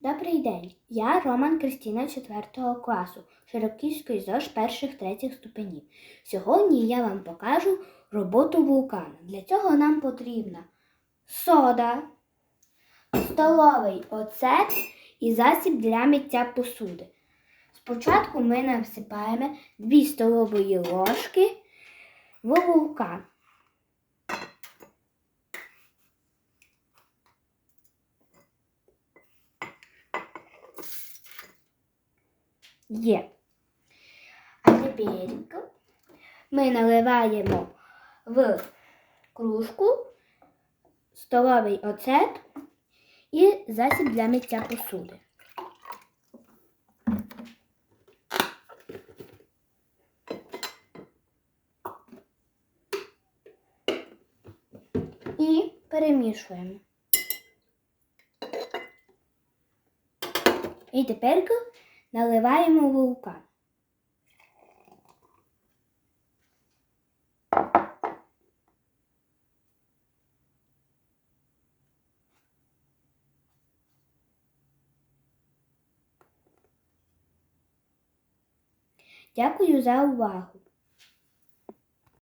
Добрий день. Я Роман Кристіна 4 класу Широківської ЗОЖ перших третіх ступенів. Сьогодні я вам покажу роботу вулкана. Для цього нам потрібна сода, столовий оцет і засіб для миття посуди. Спочатку ми насипаємо 2 столової ложки в вулкан. Є. А тепер ми наливаємо в кружку столовий оцет і засіб для миття посуди. І перемішуємо. І тепер наливаємо вулкан. Дякую за увагу.